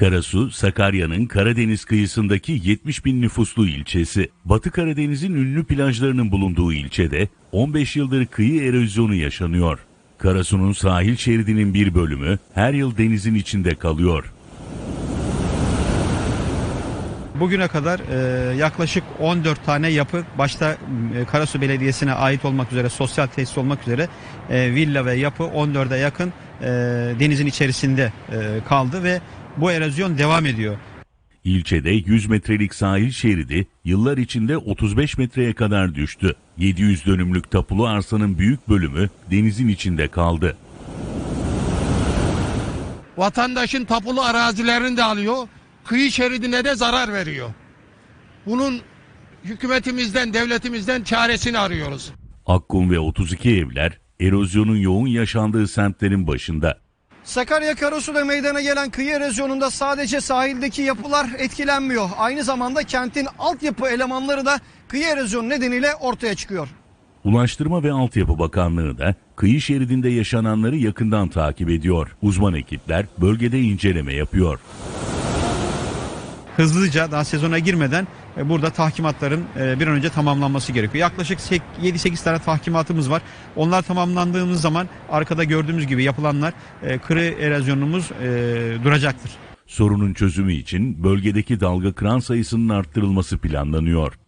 Karasu, Sakarya'nın Karadeniz kıyısındaki 70 bin nüfuslu ilçesi. Batı Karadeniz'in ünlü plajlarının bulunduğu ilçede 15 yıldır kıyı erozyonu yaşanıyor. Karasu'nun sahil şeridinin bir bölümü her yıl denizin içinde kalıyor. Bugüne kadar e, yaklaşık 14 tane yapı başta e, Karasu Belediyesi'ne ait olmak üzere sosyal tesis olmak üzere e, villa ve yapı 14'e yakın e, denizin içerisinde e, kaldı ve bu erozyon devam ediyor. İlçede 100 metrelik sahil şeridi yıllar içinde 35 metreye kadar düştü. 700 dönümlük tapulu arsanın büyük bölümü denizin içinde kaldı. vatandaşın tapulu arazilerini de alıyor, kıyı şeridine de zarar veriyor. Bunun hükümetimizden, devletimizden çaresini arıyoruz. Akkum ve 32 evler erozyonun yoğun yaşandığı semtlerin başında. Sakarya Karasu'da meydana gelen kıyı erozyonunda sadece sahildeki yapılar etkilenmiyor. Aynı zamanda kentin altyapı elemanları da kıyı erozyonu nedeniyle ortaya çıkıyor. Ulaştırma ve Altyapı Bakanlığı da kıyı şeridinde yaşananları yakından takip ediyor. Uzman ekipler bölgede inceleme yapıyor. Hızlıca daha sezona girmeden e, burada tahkimatların e, bir an önce tamamlanması gerekiyor. Yaklaşık 7-8 tane tahkimatımız var. Onlar tamamlandığımız zaman arkada gördüğümüz gibi yapılanlar e, kırı erozyonumuz e, duracaktır. Sorunun çözümü için bölgedeki dalga kıran sayısının arttırılması planlanıyor.